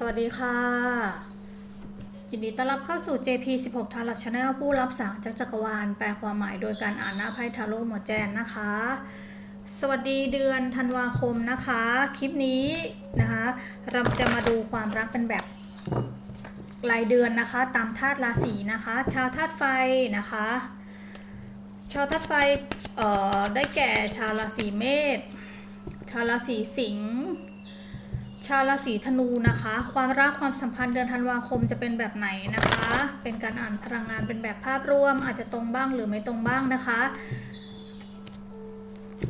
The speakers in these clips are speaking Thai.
สวัสดีค่ะ ยินดีต้อนรับเข้าสู่ JP 16 t a r o t Channel ผู้รับสารจากจักรวาล แปลความหมายโดยการอ่านหน้าไพ่ทาโร่หมอแจนนะคะ สวัสดีเดือนธันวาคมนะคะ คลิปนี้นะคะ เราจะมาดูความรักเป็นแบบรายเดือนนะคะ ตามธาตุราศีนะคะ ชาวธาตุไฟนะคะ ชาวธาตุไฟได้แก่ชาวราศีเมษ ชาวราศีสิงห์ ชาวราศีธนูนะคะ ความรักความสัมพันธ์เดือนธันวาคมจะเป็นแบบไหนนะคะ เป็นการอ่านพลังงานเป็นแบบภาพรวม อาจจะตรงบ้างหรือไม่ตรงบ้างนะคะ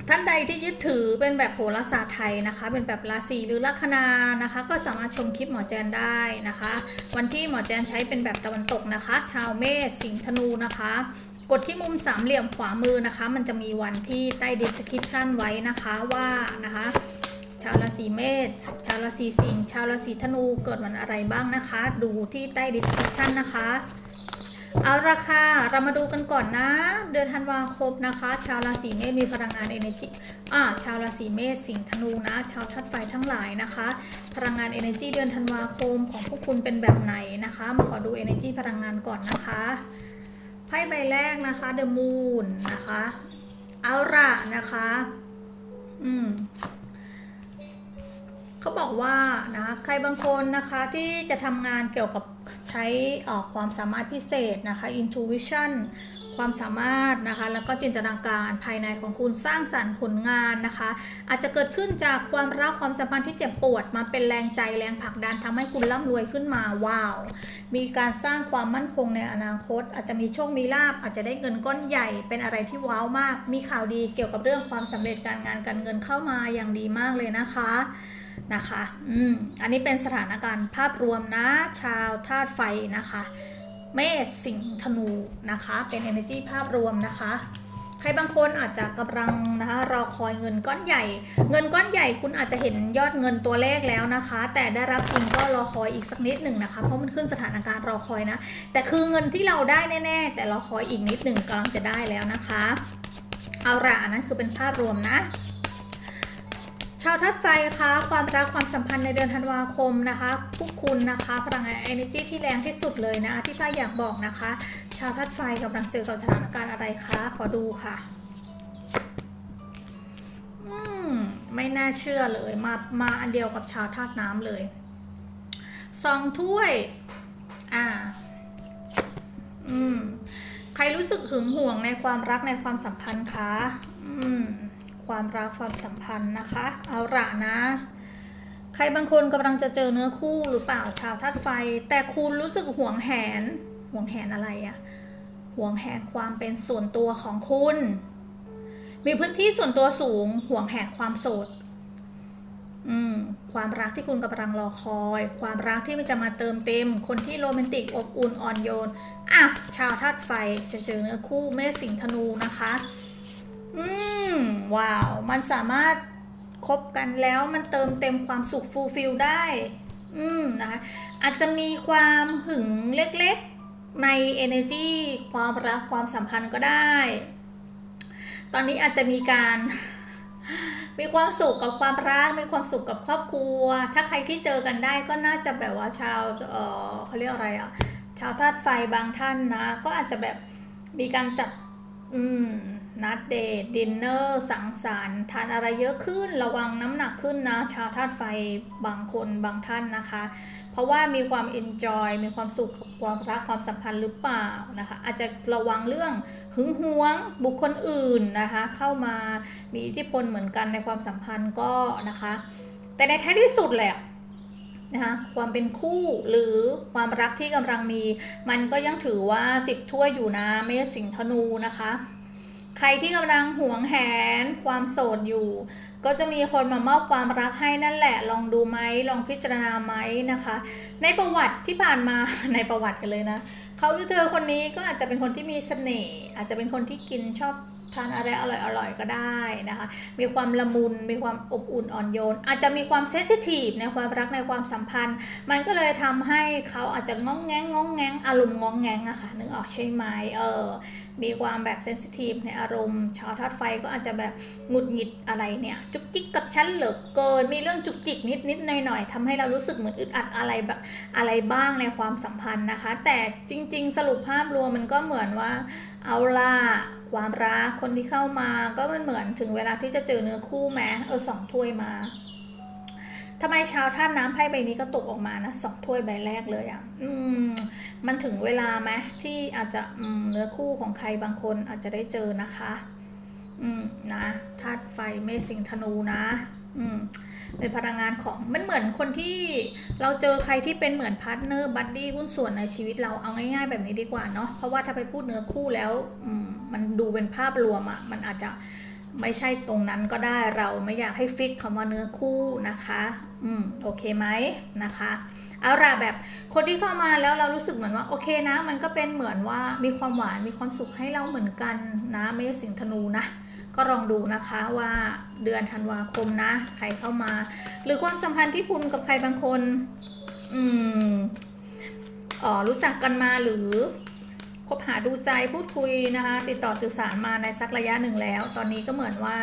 ท่านใดที่ยึดถือเป็นแบบโหราศาสตร์ไทยนะคะ เป็นแบบราศีหรือลัคนานะคะ ก็สามารถชมคลิปหมอแจนได้นะคะ วันที่หมอแจนใช้เป็นแบบตะวันตกนะคะ ชาวเมษสิงห์ธนูนะคะกดที่มุมสามเหลี่ยมขวามือนะคะ มันจะมีวันที่ใต้ description ไว้นะคะว่านะคะาวราศีเมษ ชาวราศีสิงห์ ชาวราศีธนู เกิดวันอะไรบ้างนะคะ ดูที่ใต้ description นะคะ เอาราคาเรามาดูกันก่อนนะ เดือนธันวาคมนะคะ ชาวราศีเมษมีพลังงาน energy อ่า ชาวราศีเมษ สิงห์ ธนูนะ ชาวธาตุไฟทั้งหลายนะคะ พลังงาน energy เดือนธันวาคมของพวกคุณเป็นแบบไหนนะคะ มาขอดู energy พลังงานก่อนนะคะ ไพ่ใบแรกนะคะ the moon นะคะ เอาละนะคะ อืม เขาบอกว่านะคะใครบางคนนะคะที่จะทำงานเกี่ยวกับใช้ความสามารถพิเศษนะคะ intuition ความสามารถนะคะแล้วก็จินตนาการภายในของคุณสร้างสรรค์ผลงานนะคะ อาจจะเกิดขึ้นจากความรักความสัมพันธ์ที่เจ็บปวดมาเป็นแรงใจแรงผลักดันทำให้คุณร่ำรวยขึ้นมาว้าว มีการสร้างความมั่นคงในอนาคต อาจจะมีโชคมีลาบอาจจะได้เงินก้อนใหญ่เป็นอะไรที่ว้าวมาก มีข่าวดีเกี่ยวกับเรื่องความสำเร็จการงานการเงินเข้ามาอย่างดีมากเลยนะคะ นะคะ อืม อันนี้เป็นสถานการณ์ภาพรวมนะ ชาวธาตุไฟนะคะ เมษสิงห์ธนูนะคะ เป็น energy ภาพรวมนะคะ ใครบางคนอาจจะกำลังนะคะรอคอยเงินก้อนใหญ่ เงินก้อนใหญ่คุณอาจจะเห็นยอดเงินตัวเลขแล้วนะคะ แต่ได้รับจริงก็รอคอยอีกสักนิดหนึ่งนะคะ เพราะมันขึ้นสถานการณ์รอคอยนะ แต่คือเงินที่เราได้แน่ๆ แต่รอคอยอีกนิดหนึ่งกำลังจะได้แล้วนะคะ เอาละอันนั้นคือเป็นภาพรวมนะ ชาวธาตุไฟคะความรักความสัมพันธ์ในเดือนธันวาคมนะคะพวกคุณนะคะพลังงาน energy ที่แรงที่สุดเลยนะที่ฝ้าอยากบอกนะคะ ชาวธาตุไฟกำลังเจอกับสถานการณ์อะไรคะขอดูค่ะอืมไม่น่าเชื่อเลยมามาอันเดียวกับชาวธาตุน้ำเลยสองถ้วย อ่า อืม ใครรู้สึกหึงหวงในความรักในความสัมพันธ์คะ อืม ความรักความสัมพันธ์นะคะ เอาละนะ ใครบางคนกำลังจะเจอเนื้อคู่หรือเปล่าชาวธาตุไฟ แต่คุณรู้สึกห่วงแหนห่วงแหนอะไรอะห่วงแหนความเป็นส่วนตัวของคุณ มีพื้นที่ส่วนตัวสูง ห่วงแหนความโสดอืมความรักที่คุณกำลังรอคอย ความรักที่มันจะมาเติมเต็ม คนที่โรแมนติกอบอุ่นอ่อนโยน อะ ชาวธาตุไฟจะเจอเนื้อคู่เมษสิงธนูนะคะ อืม ว้าว มันสามารถคบกันแล้วมันเติมเต็มความสุขฟูลฟิลได้ อืมนะคะอาจจะมีความหึงเล็กๆใน energy ความรักความสัมพันธ์ก็ได้ ตอนนี้อาจจะมีการ มีความสุขกับความรัก มีความสุขกับครอบครัว ถ้าใครที่เจอกันได้ก็น่าจะแบบว่าชาวเออเขาเรียกอะไรอะ ชาวธาตุไฟบางท่านนะ ก็อาจจะแบบมีการจัด อืม นัดเดทดินเนอร์ สังสรรค์ทานอะไรเยอะขึ้นระวังน้ำหนักขึ้นนะ ชาวธาตุไฟบางคนบางท่านนะคะ เพราะว่ามีความ enjoy มีความสุขกับความรักความสัมพันธ์หรือเปล่านะคะ อาจจะระวังเรื่องหึงหวงบุคคลอื่นนะคะ เข้ามามีอิทธิพลเหมือนกันในความสัมพันธ์ก็นะคะ แต่ในท้ายที่สุดแหละนะคะความเป็นคู่หรือความรักที่กำลังมี มันก็ยังถือว่าสิบถ้วยอยู่นะเมษสิงห์ธนูนะคะ ใครที่กำลังหวงแหนความโสดอยู่ ก็จะมีคนมามอบความรักให้นั่นแหละ ลองดูไหมลองพิจารณาไหมนะคะ ในประวัติที่ผ่านมาในประวัติกันเลยนะเขาหรือเธอคนนี้ก็อาจจะเป็นคนที่มีเสน่ห์อาจจะเป็นคนที่กินชอบ ทานอะไรอร่อยๆก็ได้นะคะ มีความละมุน มีความอบอุ่นอ่อนโยน อาจจะมีความเซนซิทีฟในความรักในความสัมพันธ์ มันก็เลยทำให้เขาอาจจะง้องแงงง้องแงงอารมณ์ง้องแงงอะค่ะนึกออกใช่ไหมเออ มีความแบบเซนซิทีฟในอารมณ์ ชาวธาตุไฟก็อาจจะแบบหงุดหงิดอะไรเนี่ย จุกจิกกับฉันเหลือเกิน มีเรื่องจุกจิกนิดนิดหน่อยหน่อยๆทำให้เรารู้สึกเหมือนอึดอัดอะไรแบบอะไรบ้างในความสัมพันธ์นะคะ แต่จริง ๆ สรุปภาพรวมมันก็เหมือนว่าเอาล่ะ ความรักคนที่เข้ามาก็มันเหมือนถึงเวลาที่จะเจอเนื้อคู่แม้เออสองถ้วยมาทำไมชาวท่านน้ำไพ่ใบนี้ก็ตกออกมานะสองถ้วยใบแรกเลยอะ่ะอืม มันถึงเวลาไหมที่อาจจะอืมเนื้อคู่ของใครบางคนอาจจะได้เจอนะคะ อืมนะธาตุไฟเมษสิงธนูนะ อืมเป็นพลังงานของมันเหมือนคนที่เราเจอใครที่เป็นเหมือนพาร์ทเนอร์บัดดี้หุ้นส่วนในชีวิตเราเอาง่ายๆแบบนี้ดีกว่าเนาะเพราะว่าถ้าไปพูดเนื้อคู่แล้ว อืม มันดูเป็นภาพรวมอะ่ะมันอาจจะไม่ใช่ตรงนั้นก็ได้เราไม่อยากให้ฟิกคำว่าเนื้อคู่นะคะ อืมโอเคไหมนะคะเอาละแบบคนที่เข้ามาแล้วเรารู้สึกเหมือนว่าโอเคนะ มันก็เป็นเหมือนว่ามีความหวานมีความสุขให้เราเหมือนกันนะเมษสิงธนูนะก็ลองดูนะคะว่าเดือนธันวาคมนะ ใครเข้ามา หรือความสัมพันธ์ที่คุณกับใครบางคน อืมอ๋อรู้จักกันมาหรือ คบหาดูใจพูดคุยนะคะ ติดต่อสื่อสารมาในสักระยะหนึ่งแล้ว ตอนนี้ก็เหมือนว่า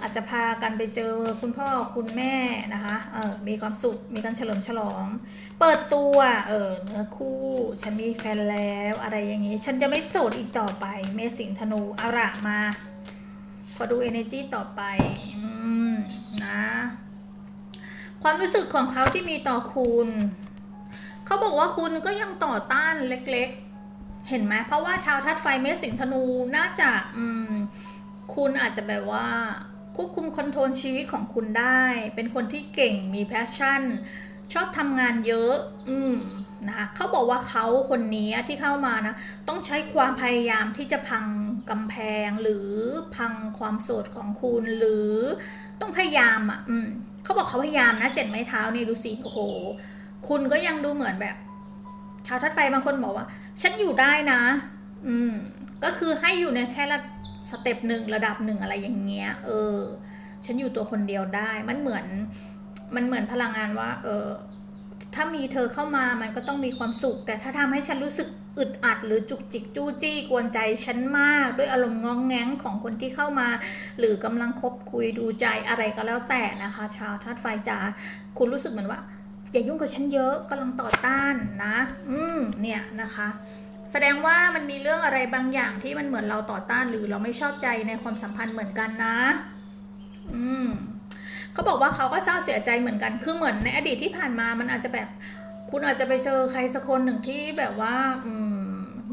อาจจะพากันไปเจอคุณพ่อคุณแม่นะคะเออมีความสุขมีการเฉลิมฉลอง เปิดตัวเออเนื้อคู่ฉันมีแฟนแล้วอะไรอย่างนี้ ฉันจะไม่โสดอีกต่อไป เมษสิงธนูอาละมาขอดู energy ต่อไปอืมนะความรู้สึกของเขาที่มีต่อคุณ เขาบอกว่าคุณก็ยังต่อต้านเล็ก ๆ เห็นไหมเพราะว่าชาวทัดไฟเมษสิงห์ธนูน่าจะอืมคุณอาจจะแบบว่า ควบคุมคอนโทรลชีวิตของคุณได้ เป็นคนที่เก่งมีแพชชั่น ชอบทำงานเยอะ อืมนะคะเขาบอกว่าเขาคนนี้ที่เข้ามานะ ต้องใช้ความพยายามที่จะพังกำแพงหรือพังความโสดของคุณหรือต้องพยายามอะ อืมเขาบอกเขาพยายามนะเจ็ดไม้เท้านี่ดูสิโอ้โห คุณก็ยังดูเหมือนแบบ ชาวทัดไฟบางคนบอกว่า ฉันอยู่ได้นะ อืม ก็คือให้อยู่ในแค่ระสเต็ปหนึ่งระดับหนึ่งอะไรอย่างเงี้ย เออ ฉันอยู่ตัวคนเดียวได้ มันเหมือน มันเหมือนพลังงานว่า เออ ถ้ามีเธอเข้ามามันก็ต้องมีความสุข แต่ถ้าทำให้ฉันรู้สึกอึดอัดหรือจุกจิกจู้จี้กวนใจฉันมากด้วยอารมณ์งองแงงของคนที่เข้ามา หรือกำลังคบคุยดูใจอะไรก็แล้วแต่นะคะ ชาวธาตุไฟจ๋าคุณรู้สึกเหมือนว่า อย่ายุ่งกับฉันเยอะกำลังต่อต้านนะ อืมเนี่ยนะคะ แสดงว่ามันมีเรื่องอะไรบางอย่างที่มันเหมือนเราต่อต้านหรือเราไม่ชอบใจในความสัมพันธ์เหมือนกันนะ อืมเขาบอกว่าเขาก็เศร้าเสียใจเหมือนกัน คือเหมือนในอดีตที่ผ่านมามันอาจจะแบบ คุณอาจจะไปเจอใครสักคนหนึ่งที่แบบว่า อืม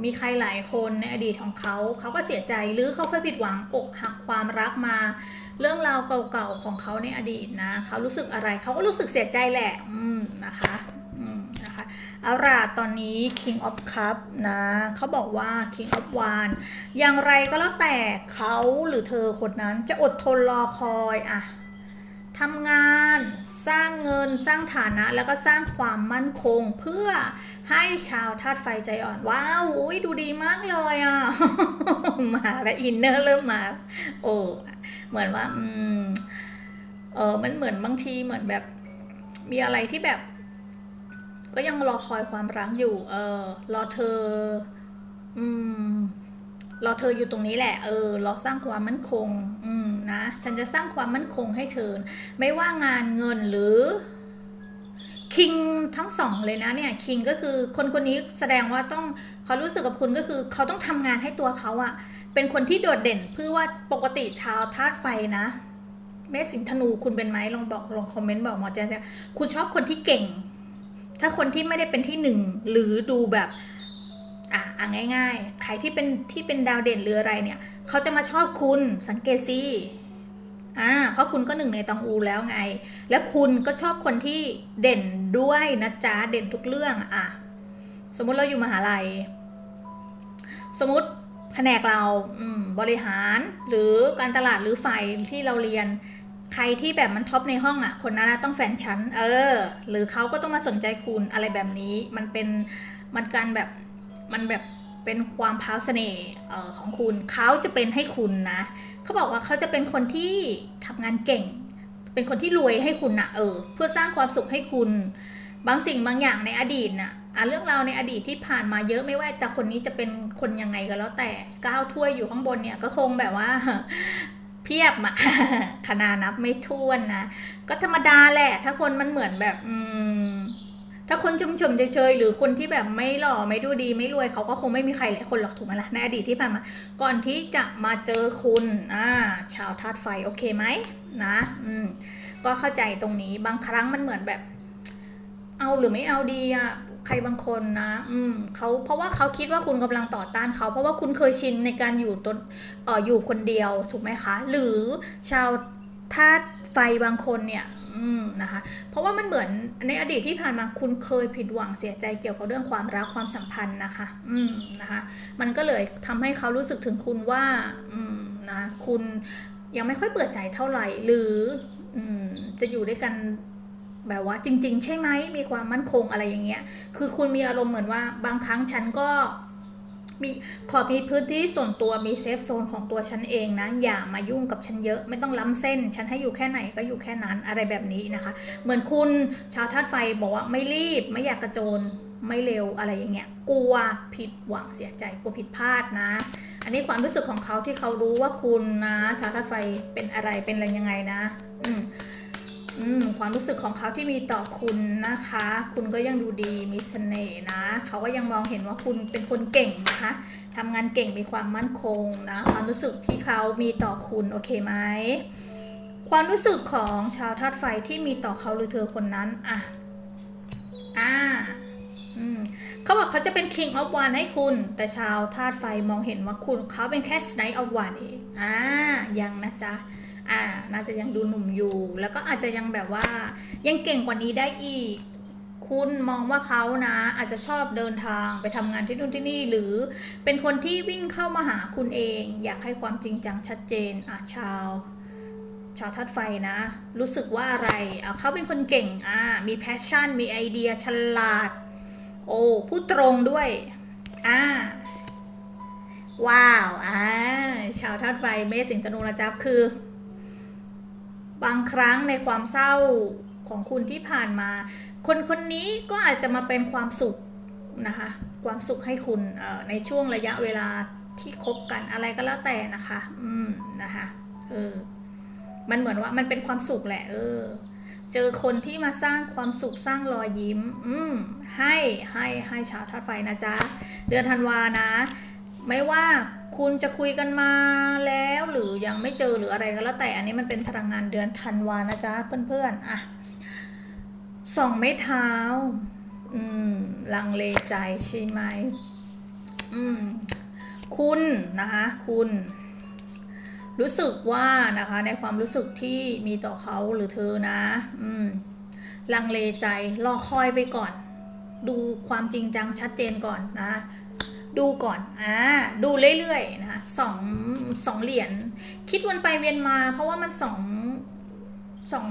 มีใครหลายคนในอดีตของเขา เขาก็เสียใจหรือเขาเคยผิดหวังอกหักความรักมา เรื่องราวเก่าๆของเขาในอดีตนะเขารู้สึกอะไรเขาก็รู้สึกเสียใจแหละ อืมนะคะอืมนะคะเอาล่ะตอนนี้ King of Cup นะเขาบอกว่า King of w a n อย่างไรก็แล้วแต่เขาหรือเธอคนนั้นจะอดทนรอคอยอะทำงานสร้างเงินสร้างฐานะ แล้วก็สร้างความมั่นคงเพื่อให้ชาวธาตุไฟใจอ่อน ว้าวอุ้ยดูดีมากเลยอะ มาแล้วอินเนอร์เริ่มมา โอ้ เหมือนว่าอืมเออมันเหมือนบางทีเหมือนแบบ มีอะไรที่แบบ ก็ยังรอคอยความรักอยู่ เออ รอเธอ อืมรอเธออยู่ตรงนี้แหละ เออรอสร้างความมั่นคง อืมนะ ฉันจะสร้างความมั่นคงให้เธอ ไม่ว่างานเงินหรือ คิงทั้งสองเลยนะเนี่ยคิงก็คือคนคนนี้แสดงว่าต้องเขารู้สึกกับคุณก็คือ เขาต้องทำงานให้ตัวเขาอะ เป็นคนที่โดดเด่นเพื่อว่าปกติชาวธาตุไฟนะ เมษสิงห์ธนูคุณเป็นไหมลองบอกลองคอมเมนต์บอกหมอแจ๊สคุณชอบคนที่เก่ง ถ้าคนที่ไม่ได้เป็นที่หนึ่งหรือดูแบบอะอะง่าย ๆ ใครที่เป็นที่เป็นดาวเด่นหรืออะไรเนี่ย เขาจะมาชอบคุณสังเกตสิอ่าเพราะคุณก็หนึ่งในตองอูแล้วไง แล้วคุณก็ชอบคนที่เด่นด้วยนะจ๊ะเด่นทุกเรื่องอะ สมมุติเราอยู่มหาลัย สมมติ แผนกเราบริหารหรือการตลาดหรือฝ่ายที่เราเรียน ใครที่แบบมันท็อปในห้องอะ คนนั้นต้องแฟนฉันเออ หรือเขาก็ต้องมาสนใจคุณอะไรแบบนี้ มันเป็นมันการแบบมันแบบเป็นความพาวเสน่ห์ของคุณเขาจะเป็นให้คุณนะเขาบอกว่าเขาจะเป็นคนที่ทำงานเก่ง เป็นคนที่รวยให้คุณนะเออ เพื่อสร้างความสุขให้คุณ บางสิ่งบางอย่างในอดีตน่ะ อะเรื่องราวในอดีตที่ผ่านมาเยอะไม่ว่าแต่คนนี้จะเป็นคนยังไงก็แล้วแต่ก้าวถ้วยอยู่ข้างบนเนี่ยก็คงแบบว่าเพียบมาขนานับไม่ถ้วนนะ ก็ธรรมดาแหละ ถ้าคนมันเหมือนแบบอืมถ้าคนชมชมเฉยๆหรือคนที่แบบไม่หล่อไม่ดูดีไม่รวยเขาก็คงไม่มีใครหลายคนหรอกถูกไหมล่ะในอดีตที่ผ่านมา ก่อนที่จะมาเจอคุณอ่าชาวธาตุไฟโอเคไหมนะอืมก็เข้าใจตรงนี้บางครั้งมันเหมือนแบบ เอาหรือไม่เอาดีอะ ใครบางคนนะ อืมเขาเพราะว่าเขาคิดว่าคุณกำลังต่อต้านเขา เพราะว่าคุณเคยชินในการอยู่ตนเอ่ออยู่คนเดียวถูกไหมคะ หรือชาวธาตุไฟบางคนเนี่ยอืมนะคะ เพราะว่ามันเหมือนในอดีตที่ผ่านมาคุณเคยผิดหวังเสียใจเกี่ยวกับเรื่องความรักความสัมพันธ์นะคะ อืมนะคะ มันก็เลยทำให้เขารู้สึกถึงคุณว่า อืมนะคุณยังไม่ค่อยเปิดใจเท่าไหร่ หรือ อืมจะอยู่ด้วยกัน แบบว่าจริง ๆ ใช่ไหมมีความมั่นคงอะไรอย่างเงี้ย คือคุณมีอารมณ์เหมือนว่าบางครั้งฉันก็มีขอมีพื้นที่ส่วนตัวมีเซฟโซนของตัวฉันเองนะ อย่ามายุ่งกับฉันเยอะไม่ต้องล้ำเส้น ฉันให้อยู่แค่ไหนก็อยู่แค่นั้นอะไรแบบนี้นะคะ เหมือนคุณชาวธาตุไฟบอกว่าไม่รีบไม่อยากกระโจนไม่เร็วอะไรอย่างเงี้ยกลัวผิดหวังเสียใจกลัวผิดพลาดนะ อันนี้ความรู้สึกของเขาที่เขารู้ว่าคุณนะชาวธาตุไฟเป็นอะไรเป็นอะไรยังไงนะ อืมอืม ความรู้สึกของเขาที่มีต่อคุณนะคะ คุณก็ยังดูดีมีเสน่ห์นะ เขาก็ยังมองเห็นว่าคุณเป็นคนเก่งนะคะทำงานเก่งมีความมั่นคงนะ ความรู้สึกที่เขามีต่อคุณโอเคไหมความรู้สึกของชาวธาตุไฟที่มีต่อเขาหรือเธอคนนั้นอะอ่าอืมเขาบอกเขาจะเป็น King of One ให้คุณ แต่ชาวธาตุไฟมองเห็นว่าคุณเขาเป็นแค่ Snake of One เองอ่ายังนะจ๊ะ อ่า น่าจะยังดูหนุ่มอยู่ แล้วก็อาจจะยังแบบว่า ยังเก่งกว่านี้ได้อีก คุณมองว่าเขานะ อาจจะชอบเดินทางไปทำงานที่นู่นที่นี่ หรือเป็นคนที่วิ่งเข้ามาหาคุณเอง อยากให้ความจริงจังชัดเจนอะชาวชาวธาตุไฟนะ รู้สึกว่าอะไรอะเขาเป็นคนเก่งอ่ามีแพชชั่น มีไอเดียฉลาด โอ้พูดตรงด้วยอ่าว้าวอ่าชาวธาตุไฟเมษสิงห์ธนูนะจ๊ะคือ บางครั้งในความเศร้าของคุณที่ผ่านมา คนคนนี้ก็อาจจะมาเป็นความสุขนะคะ ความสุขให้คุณในช่วงระยะเวลาที่คบกันอะไรก็แล้วแต่นะคะ อืมนะคะเออมันเหมือนว่ามันเป็นความสุขแหละ เออ เจอคนที่มาสร้างความสุขสร้างรอยยิ้ม อืมให้ให้ให้ชาวธาตุไฟนะจ๊ะ เดือนธันวานะ ไม่ว่า คุณจะคุยกันมาแล้วหรือยังไม่เจอหรืออะไรก็แล้วแต่อันนี้มันเป็นพลังงานเดือนธันวานะจ๊ะเพื่อนๆอะสองไม้เท้า อืม ลังเลใจใช่ไหมอืม คุณนะคะ คุณ รู้สึกว่านะคะ ในความรู้สึกที่มีต่อเขาหรือเธอนะ อืม ลังเลใจ รอคอยไปก่อน ดูความจริงจังชัดเจนก่อนนะ ดูก่อน อ่า ดูเรื่อยๆนะคะสองสองเหรียญ คิดวนไปเวียนมา เพราะว่ามันสองสอง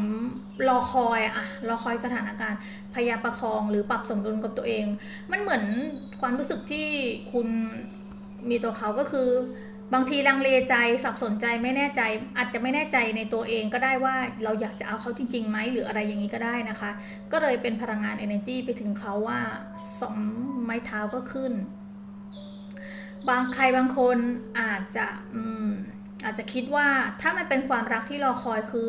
รอคอยอะรอคอยสถานการณ์พยายามประคองหรือปรับสมดุลกับตัวเอง มันเหมือนความรู้สึกที่คุณมีตัวเขาก็คือบางทีลังเลใจสับสนใจไม่แน่ใจ อาจจะไม่แน่ใจในตัวเองก็ได้ว่าเราอยากจะเอาเขาจริงๆไหมหรืออะไรอย่างนี้ก็ได้นะคะ ก็เลยเป็นพลังงาน energy ไปถึงเขาว่าสองไม้เท้าก็ขึ้น บางใครบางคนอาจจะอืมอาจจะคิดว่าถ้ามันเป็นความรักที่รอคอยคือ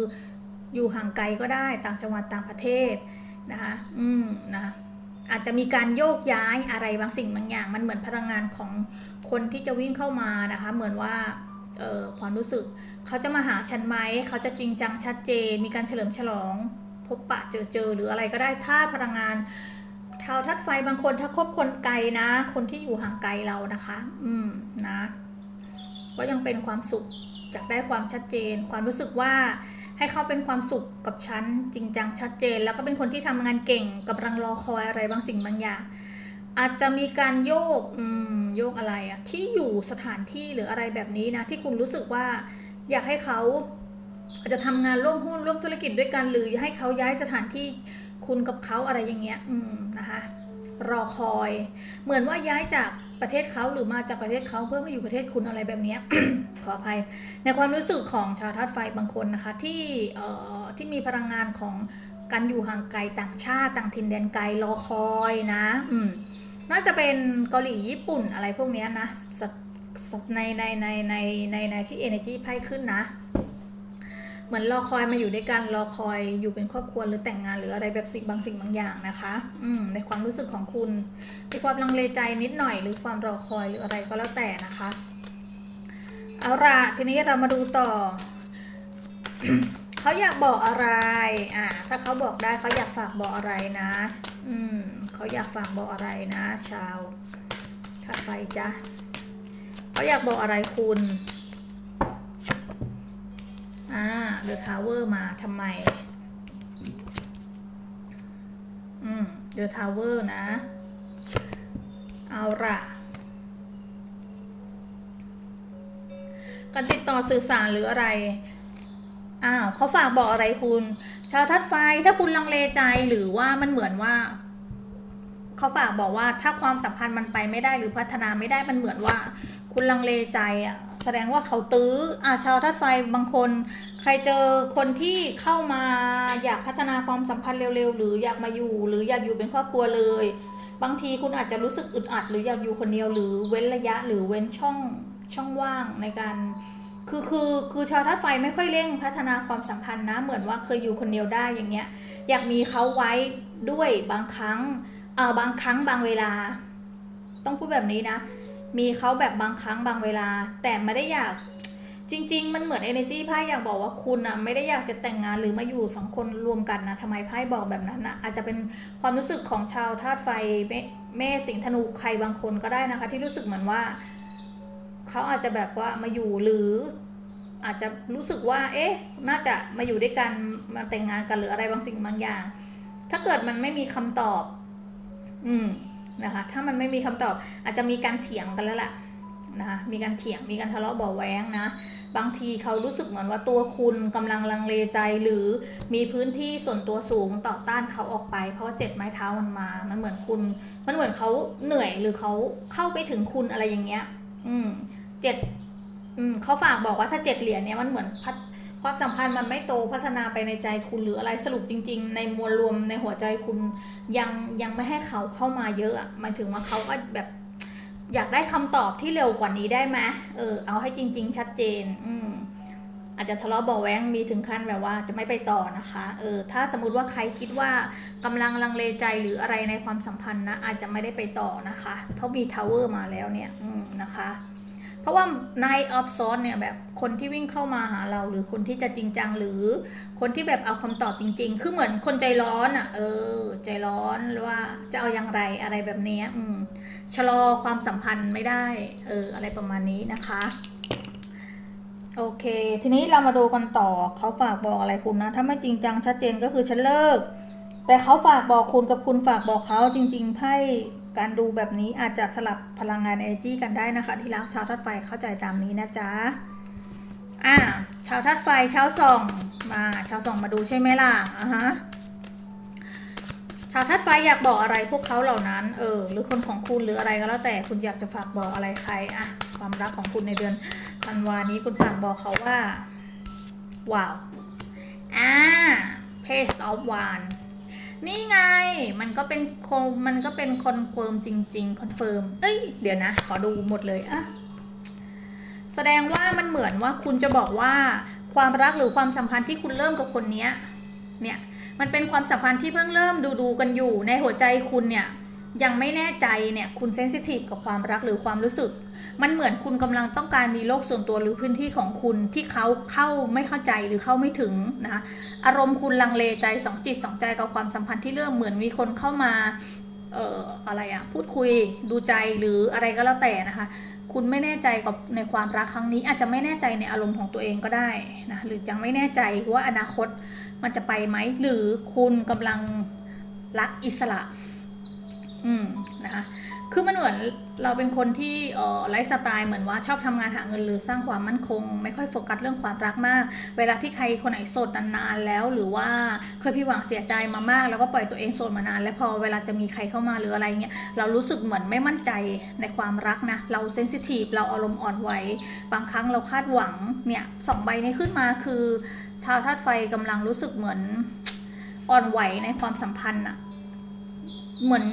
อยู่ห่างไกลก็ได้ต่างจังหวัดต่างประเทศนะคะอืมนะคะอาจจะมีการโยกย้ายอะไรบางสิ่งบางอย่าง มันเหมือนพลังงานของคนที่จะวิ่งเข้ามานะคะ เหมือนว่าเอ่อความรู้สึกเขาจะมาหาฉันไหมเขาจะจริงจังชัดเจน มีการเฉลิมฉลอง พบปะเจอเจอหรืออะไรก็ได้ถ้าพลังงาน เท้าทัดไฟบางคนถ้าคบคนไกลนะ คนที่อยู่ห่างไกลเรานะคะ อืมนะ ก็ยังเป็นความสุขจากได้ความชัดเจน ความรู้สึกว่าให้เขาเป็นความสุขกับฉันจริงจังชัดเจน แล้วก็เป็นคนที่ทำงานเก่งกำลังรอคอยอะไรบางสิ่งบางอย่างอาจจะมีการโยกอืมโยกอะไรอะที่อยู่สถานที่หรืออะไรแบบนี้นะ ที่คุณรู้สึกว่าอยากให้เขาอาจจะทำงานร่วมหุ้นร่วมธุรกิจด้วยกัน หรือให้เขาย้ายสถานที่ คุณกับเขาอะไรอย่างเงี้ยอืมนะคะรอคอย เหมือนว่าย้ายจากประเทศเขาหรือมาจากประเทศเขาเพื่อมาอยู่ประเทศคุณอะไรแบบเนี้ยขออภัย ในความรู้สึกของชาวธาตุไฟบางคนนะคะ ที่เอ่อที่มีพลังงานของการอยู่ห่างไกลต่างชาติต่างถิ่นแดนไกลรอคอยนะอืมน่าจะเป็นเกาหลีญี่ปุ่นอะไรพวกเนี้ยนะสสในในในในในในที่ energy ไพ่ขึ้นนะ เหมือนรอคอยมาอยู่ด้วยกันรอคอยอยู่เป็นครอบครัวหรือแต่งงานหรืออะไรแบบสิ่งบางสิ่งบางอย่างนะคะ อืมในความรู้สึกของคุณมีความลังเลใจนิดหน่อย หรือความรอคอยหรืออะไรก็แล้วแต่นะคะ เอาล่ะทีนี้เรามาดูต่อ เขาอยากบอกอะไร อ่า ถ้าเขาบอกได้เขาอยากฝากบอกอะไรนะ อืมเขาอยากฝากบอกอะไรนะ ชาวถัดไปจ้ะเขาอยากบอกอะไรคุณ อ่าเดอะทาวเวอร์มาทำไม อืมเดอะทาวเวอร์นะ เอาละการติดต่อสื่อสารหรืออะไร อ้าวเขาฝากบอกอะไรคุณ ชาวทัดไฟถ้าคุณลังเลใจหรือว่ามันเหมือนว่าเขาฝากบอกว่าถ้าความสัมพันธ์มันไปไม่ได้หรือพัฒนาไม่ได้มันเหมือนว่า คุณลังเลใจอะ แสดงว่าเขาตื้ออ่าชาวทัดไฟบางคน ใครเจอคนที่เข้ามาอยากพัฒนาความสัมพันธ์เร็วๆ หรืออยากมาอยู่ หรืออยากอยู่เป็นครอบครัวเลย บางทีคุณอาจจะรู้สึกอึดอัด หรืออยากอยู่คนเดียวหรือเว้นระยะหรือเว้นช่องช่องว่างในการคือคือคือชาวธาตุไฟไม่ค่อยเร่งพัฒนาความสัมพันธ์นะ เหมือนว่าเคยอยู่คนเดียวได้อย่างเงี้ย อยากมีเขาไว้ด้วยบางครั้งเออบางครั้งบางเวลา ต้องพูดแบบนี้นะ มีเขาแบบบางครั้งบางเวลา แต่ไม่ได้อยาก จริง ๆ มันเหมือน energy ไพ่อยากบอกว่าคุณนะไม่ได้อยากจะแต่งงานหรือมาอยู่สองคนรวมกันนะทำไมไพ่บอกแบบนั้นนะอาจจะเป็นความรู้สึกของชาวธาตุไฟเมเมษสิงห์ธนูใครบางคนก็ได้นะคะ ที่รู้สึกเหมือนว่าเขาอาจจะแบบว่ามาอยู่หรืออาจจะรู้สึกว่า เอ๊ะ น่าจะมาอยู่ด้วยกันมาแต่งงานกันหรืออะไรบางสิ่งบางอย่าง ถ้าเกิดมันไม่มีคำตอบ อืม นะคะ ถ้ามันไม่มีคำตอบอาจจะมีการเถียงกันแล้วล่ะนะคะ มีการเถียง มีการทะเลาะเบาะแว้งนะ บางทีเขารู้สึกเหมือนว่าตัวคุณกำลังลังเลใจหรือมีพื้นที่ส่วนตัวสูงต่อต้านเขาออกไป เพราะว่าเจ็ดไม้เท้ามันมา มันเหมือนคุณ มันเหมือนเขาเหนื่อยหรือเขาเข้าไปถึงคุณอะไรอย่างเงี้ย อืม เจ็ดอืมเขาฝากบอกว่าถ้าเจ็ดเหรียญเนี่ยมันเหมือนพัฒ ความสัมพันธ์มันไม่โตพัฒนาไปในใจคุณหรืออะไรสรุปจริง ๆ ในมวลรวมในหัวใจคุณยังยังไม่ให้เขาเข้ามาเยอะหมายถึงว่าเขาก็แบบอยากได้คำตอบที่เร็วกว่านี้ได้ไหมเออ เอาให้จริง ๆ ชัดเจน อืม อาจจะทะเลาะเบาแวงมีถึงขั้นแบบว่าจะไม่ไปต่อนะคะ เออ ถ้าสมมติว่าใครคิดว่ากำลังลังเลใจหรืออะไรในความสัมพันธ์นะอาจจะไม่ได้ไปต่อนะคะ เพราะมีทาวเวอร์มาแล้วเนี่ย อืมนะคะ เพราะว่า Night of Swords เนี่ยแบบคนที่วิ่งเข้ามาหาเราหรือคนที่จะจริงจังหรือคนที่แบบเอาคำตอบจริง ๆ คือเหมือนคนใจร้อนอะ เออ ใจร้อนหรือว่าจะเอาอย่างไรอะไรแบบนี้อืมชะลอความสัมพันธ์ไม่ได้ เออ อะไรประมาณนี้นะคะโอเค ทีนี้เรามาดูกันต่อ เขาฝากบอกอะไรคุณนะ ถ้าไม่จริงจังชัดเจนก็คือฉันเลิก แต่เขาฝากบอกคุณกับคุณฝากบอกเขาจริง ๆ ไพ่ การดูแบบนี้อาจจะสลับพลังงาน energy กันได้นะคะ ที่รักชาวธาตุไฟเข้าใจตามนี้นะจ๊ะอ่าชาวธาตุไฟชาวส่องมาชาวส่องมาดูใช่ไหมล่ะอะฮะชาวธาตุไฟอยากบอกอะไรพวกเขาเหล่านั้น เออ หรือคนของคุณหรืออะไรก็แล้วแต่คุณอยากจะฝากบอกอะไรใครอะความรักของคุณในเดือนธันวานี้คุณฝากบอกเขาว่า ว้าวอ่า Page of Wands นี่ไง มันก็เป็นโคมันก็เป็นคอนเฟิร์มจริงๆคอนเฟิร์มเอ้ย เดี๋ยวนะ ขอดูหมดเลยอะแสดงว่ามันเหมือนว่าคุณจะบอกว่าความรักหรือความสัมพันธ์ที่คุณเริ่มกับคนเนี้ยเนี่ยมันเป็นความสัมพันธ์ที่เพิ่งเริ่มดูดูกันอยู่ในหัวใจคุณเนี่ยยังไม่แน่ใจเนี่ยคุณเซนซิทีฟกับความรักหรือความรู้สึก มันเหมือนคุณกำลังต้องการมีโลกส่วนตัวหรือพื้นที่ของคุณที่เขาเข้าไม่เข้าใจหรือเข้าไม่ถึงนะคะอารมณ์คุณลังเลใจสองจิตสองใจกับความสัมพันธ์ที่เริ่มเหมือนมีคนเข้ามาเอ่ออะไรอะพูดคุยดูใจหรืออะไรก็แล้วแต่นะคะ คุณไม่แน่ใจกับในความรักครั้งนี้ อาจจะไม่แน่ใจในอารมณ์ของตัวเองก็ได้นะหรือยังไม่แน่ใจว่าอนาคตมันจะไปไหมหรือคุณกำลังรักอิสระ อืมนะคะ คือมันเหมือนเราเป็นคนที่ไลฟ์สไตล์เหมือนว่าชอบทำงานหาเงินหรือสร้างความมั่นคง ไม่ค่อยโฟกัสเรื่องความรักมาก เวลาที่ใครคนไหนโสดนานๆแล้ว หรือว่าเคยผิดหวังเสียใจมามาก แล้วก็ปล่อยตัวเองโสดมานาน แล้วพอเวลาจะมีใครเข้ามาหรืออะไรเงี้ยเรารู้สึกเหมือนไม่มั่นใจในความรักนะเราเซนซิทีฟเราอารมณ์อ่อนไหวบางครั้งเราคาดหวังเนี่ยสองใบนี้ขึ้นมาคือ ชาวธาตุไฟกำลังรู้สึกเหมือนอ่อนไหวในความสัมพันธ์อะ เหมือน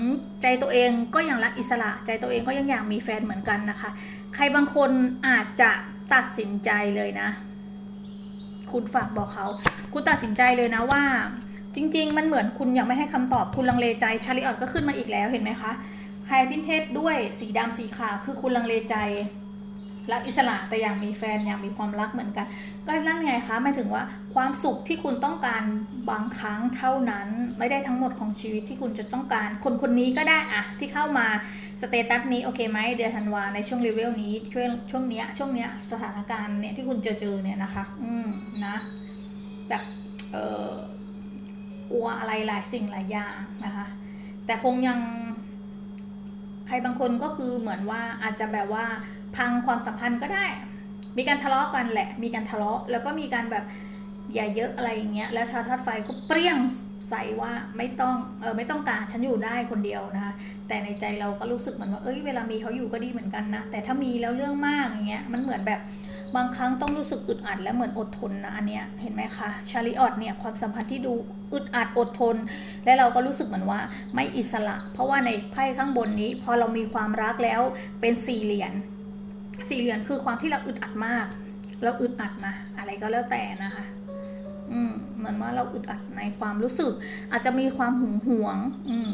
ใจตัวเองก็ยังรักอิสระ ใจตัวเองก็ยังอยากมีแฟนเหมือนกันนะคะ ใครบางคนอาจจะตัดสินใจเลยนะ คุณฝากบอกเขา คุณตัดสินใจเลยนะว่า จริง ๆ มันเหมือนคุณยังไม่ให้คำตอบคุณลังเลใจชาริออตก็ขึ้นมาอีกแล้วเห็นไหมคะไฮพินเทสด้วยสีดำสีขาวคือคุณลังเลใจ รักอิสระแต่อยากมีแฟนอยากมีความรักเหมือนกัน ก็นั่นไงคะหมายถึงว่าความสุขที่คุณต้องการบางครั้งเท่านั้นไม่ได้ทั้งหมดของชีวิตที่คุณจะต้องการ คนคนนี้ก็ได้อะที่เข้ามาสเตตัสนี้โอเคไหมเดือนธันวาในช่วงเลเวลนี้ช่วงช่วงเนี้ยช่วงเนี้ยสถานการณ์เนี่ยที่คุณเจอเจอเนี่ยนะคะ อืมนะแบบเออกลัวอะไรหลายสิ่งหลายอย่างนะคะ แต่คงยัง ใครบางคนก็คือเหมือนว่าอาจจะแบบว่าพังความสัมพันธ์ก็ได้ มีการทะเลาะกันแหละ มีการทะเลาะ แล้วก็มีการแบบอย่าเยอะอะไรอย่างเงี้ย แล้วชาวธาตุไฟก็เปรี้ยง ใส่ว่าไม่ต้องเออไม่ต้องการฉันอยู่ได้คนเดียวนะคะแต่ในใจเราก็รู้สึกเหมือนว่าเอ้ยเวลามีเขาอยู่ก็ดีเหมือนกันนะแต่ถ้ามีแล้วเรื่องมากอย่างเงี้ยมันเหมือนแบบบางครั้งต้องรู้สึกอึดอัดและเหมือนอดทนนะอันเนี้ยเห็นไหมคะชาลิออดเนี่ยความสัมพันธ์ที่ดูอึดอัดอดทน และเราก็รู้สึกเหมือนว่าไม่อิสระ เพราะว่าในไพ่ข้างบนนี้ พอเรามีความรักแล้วเป็นสี่เหรียญสี่เหรียญคือความที่เราอึดอัดมาก เราอึดอัดนะอะไรก็แล้วแต่นะคะ อืมเหมือนว่าเราอึดอัดในความรู้สึก อาจจะมีความหึงหวง อืม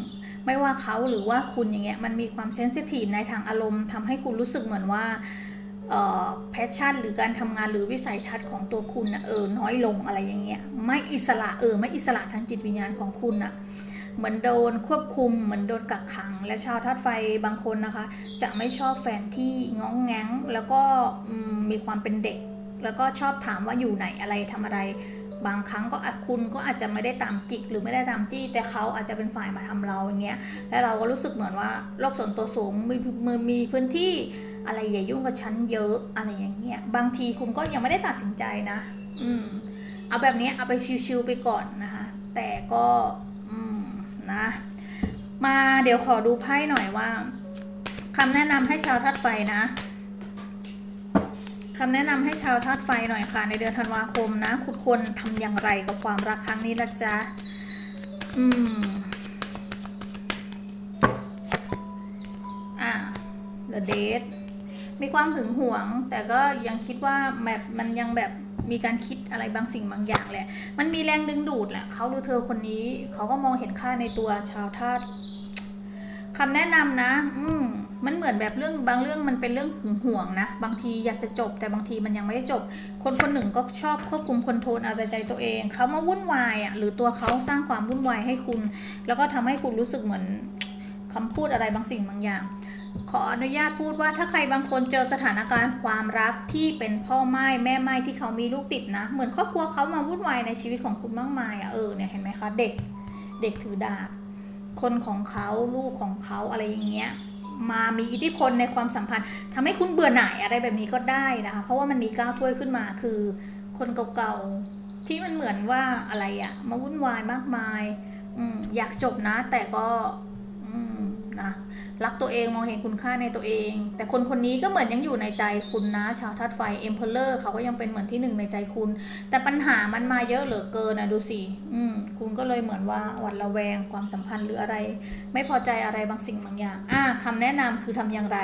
ไม่ว่าเขาหรือว่าคุณอย่างเงี้ยมันมีความเซนซิทีฟในทางอารมณ์ทำให้คุณรู้สึกเหมือนว่าเอ่อแพชชั่นหรือการทำงานหรือวิสัยทัศน์ของตัวคุณนะเออน้อยลงอะไรอย่างเงี้ยไม่อิสระเออไม่อิสระทางจิตวิญญาณของคุณอะเหมือนโดนควบคุมเหมือนโดนกักขัง และชาวธาตุไฟบางคนนะคะ จะไม่ชอบแฟนที่ง้องแง้ง แล้วก็มีความเป็นเด็ก แล้วก็ชอบถามว่าอยู่ไหนอะไรทำอะไร บางครั้งก็อาจคุณก็อาจจะไม่ได้ตามจิกหรือไม่ได้ตามจี้ แต่เขาอาจจะเป็นฝ่ายมาทำเราอย่างเงี้ยและเราก็รู้สึกเหมือนว่าโลกส่วนตัวสูงมีมีมีพื้นที่อะไรอย่ายุ่งกับฉันเยอะอะไรอย่างเงี้ยบางทีคุณก็ยังไม่ได้ตัดสินใจนะ อืมเอาแบบนี้เอาไปชิวๆไปก่อนนะคะ แต่ก็อืมนะ มาเดี๋ยวขอดูไพ่หน่อยว่าคำแนะนำให้ชาวธาตุไฟนะ คำแนะนำให้ชาวธาตุไฟหน่อยค่ะ ในเดือนธันวาคมนะ คุณควรทำอย่างไรกับความรักครั้งนี้ละจ๊ะ อืม อะ The Date มีความหึงหวง แต่ก็ยังคิดว่าแบบมันยังแบบมีการคิดอะไรบางสิ่งบางอย่างแหละ มันมีแรงดึงดูดแหละเขาหรือเธอคนนี้ เขาก็มองเห็นค่าในตัวชาวธาตุคำแนะนำนะ อืม มันเหมือนแบบเรื่องบางเรื่องมันเป็นเรื่องหึงหวงนะ บางทีอยากจะจบ แต่บางทีมันยังไม่ได้จบ คนคนหนึ่งก็ชอบควบคุมคอนโทรลเอาแต่ใจตัวเองเขามาวุ่นวายอะหรือตัวเขาสร้างความวุ่นวายให้คุณ แล้วก็ทำให้คุณรู้สึกเหมือนคำพูดอะไรบางสิ่งบางอย่าง ขออนุญาตพูดว่าถ้าใครบางคนเจอสถานการณ์ความรักที่เป็นพ่อไม้แม่ไม้ที่เขามีลูกติดนะ เหมือนครอบครัวเขามาวุ่นวายในชีวิตของคุณมากมายอะเออเนี่ยเห็นไหมคะเด็กเด็กถือดาบคนของเขาลูกของเขาอะไรอย่างเงี้ย มามีอิทธิพลในความสัมพันธ์ทำให้คุณเบื่อหน่ายอะไรแบบนี้ก็ได้นะคะ เพราะว่ามันมีก้าวถ้วยขึ้นมาคือ คนเก่าๆที่มันเหมือนว่าอะไรอะมาวุ่นวายมากมายอมอยากจบนะ แต่ก็ รักตัวเองมองเห็นคุณค่าในตัวเอง แต่คนคนนี้ก็เหมือนยังอยู่ในใจคุณนะ ชาวธาตุไฟเอ็มเพลเลอร์เขาก็ยังเป็นเหมือนที่หนึ่งในใจคุณ แต่ปัญหามันมาเยอะเหลือเกินนะดูสิอืมคุณก็เลยเหมือนว่าหวัดระแวงความสัมพันธ์หรืออะไร ไม่พอใจอะไรบางสิ่งบางอย่าง อะคำแนะนำคือทำอย่างไร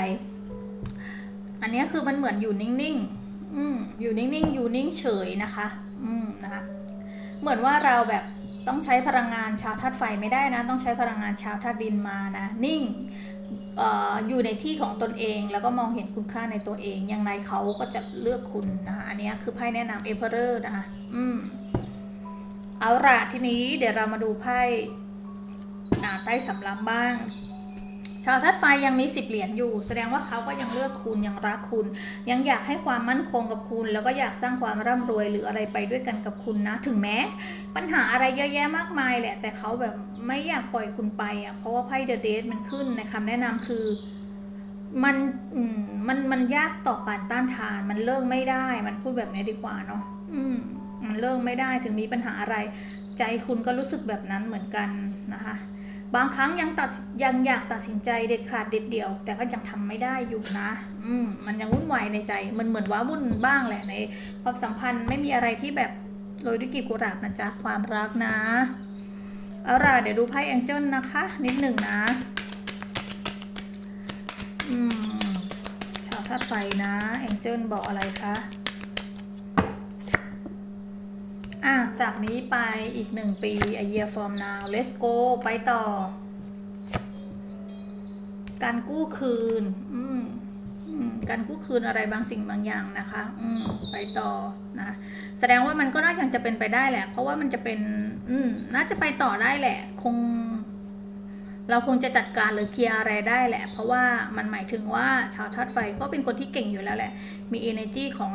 อันนี้คือมันเหมือนอยู่นิ่งๆอืมอยู่นิ่งๆ อยู่นิ่งเฉยนะคะ อืมนะคะเหมือนว่าเราแบบต้องใช้พลังงานชาวธาตุไฟไม่ได้นะ ต้องใช้พลังงานชาวธาตุดินมานะ นิ่ง อยู่ในที่ของตนเอง แล้วก็มองเห็นคุณค่าในตัวเอง อย่างไรเขาก็จะเลือกคุณนะคะอันนี้คือไพ่แนะนำเอเพอร์นะคะอืมเอาละทีนี้เดี๋ยวเรามาดูไพ่ใต้สำรับบ้าง ชาวทัดไฟยังมีสิบเหรียญอยู่ แสดงว่าเขาก็ยังเลือกคุณยังรักคุณ ยังอยากให้ความมั่นคงกับคุณ แล้วก็อยากสร้างความร่ำรวยหรืออะไรไปด้วยกันกับคุณนะ ถึงแม้ ปัญหาอะไรเยอะแยะมากมายแหละ แต่เขาแบบไม่อยากปล่อยคุณไปอะเพราะว่าไพ่เดอะเดทมันขึ้นในคำแนะนำคือมันมมันมันยากต่อการต้านทาน มันเลิกไม่ได้ มันพูดแบบนี้ดีกว่าเนาะอืมมันเลิกไม่ได้ถึงมีปัญหาอะไร ใจคุณก็รู้สึกแบบนั้นเหมือนกันนะคะ บางครั้งยังตัดยังอยากตัดสินใจเด็ดขาดเด็ดเดี่ยว แต่ก็ยังทำไม่ได้อยู่นะ อืมมันยังวุ่นวายในใจ มันเหมือนว้าวุ่นบ้างแหละในความสัมพันธ์ไม่มีอะไรที่แบบโรยด้วยกีบกุหลาบนะจ๊ะความรักนะเอาล่ะเดี๋ยวดูไพ่แองเจิลนะคะ นิดหนึ่งนะอืมชาวธาตุไฟนะแองเจิลบอกอะไรคะ อะจากนี้ไปอีกหนึ่งปี a year from now let's go ไปต่อ การกู้คืน อืมการกู้คืนอะไรบางสิ่งบางอย่างนะคะ อืมไปต่อนะ แสดงว่ามันก็น่าจะเป็นไปได้แหละ เพราะว่ามันจะเป็น อืมน่าจะไปต่อได้แหละ คง เราคงจะจัดการหรือเคลียร์อะไรได้แหละ เพราะว่ามันหมายถึงว่าชาวธาตุไฟก็เป็นคนที่เก่งอยู่แล้วแหละ มี energy ของ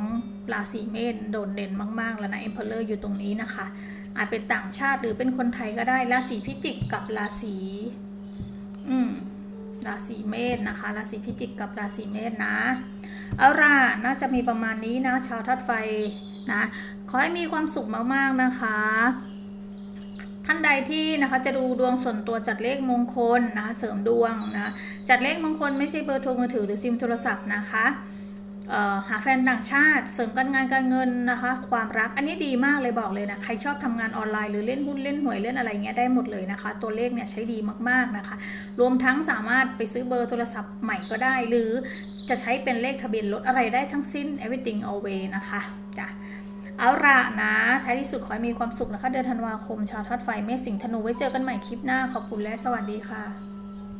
ราศีเมษโดดเด่นมาก ๆ แล้วนะ Emperor อยู่ตรงนี้นะคะ อาจเป็นต่างชาติหรือเป็นคนไทยก็ได้ ราศีพิจิกกับราศีอืมราศีเมษนะคะ ราศีพิจิกกับราศีเมษนะ เอาล่ะน่าจะมีประมาณนี้นะ ชาวธาตุไฟนะ ขอให้มีความสุขมาก ๆ นะคะ ท่านใดที่นะคะจะดูดวงส่วนตัวจัดเลขมงคลนะคะเสริมดวงนะจัดเลขมงคลไม่ใช่เบอร์โทรมือถือหรือซิมโทรศัพท์นะคะหาแฟนต่างชาติเสริมการงานการเงินนะคะ ความรักอันนี้ดีมากเลยบอกเลยนะ ใครชอบทำงานออนไลน์หรือเล่นหุ้นเล่นหวยเล่นอะไรเงี้ยได้หมดเลยนะคะ ตัวเลขเนี่ยใช้ดีมากๆนะคะ รวมทั้งสามารถไปซื้อเบอร์โทรศัพท์ใหม่ก็ได้ หรือจะใช้เป็นเลขทะเบียนรถอะไรได้ทั้งสิ้น everything always นะคะจ้ะ เอาละนะ ท้ายที่สุดขอให้มีความสุขนะคะ เดือนธันวาคม ชาวทอดไฟเมษสิงธนูไว้เจอกันใหม่คลิปหน้า ขอบคุณและสวัสดีค่ะ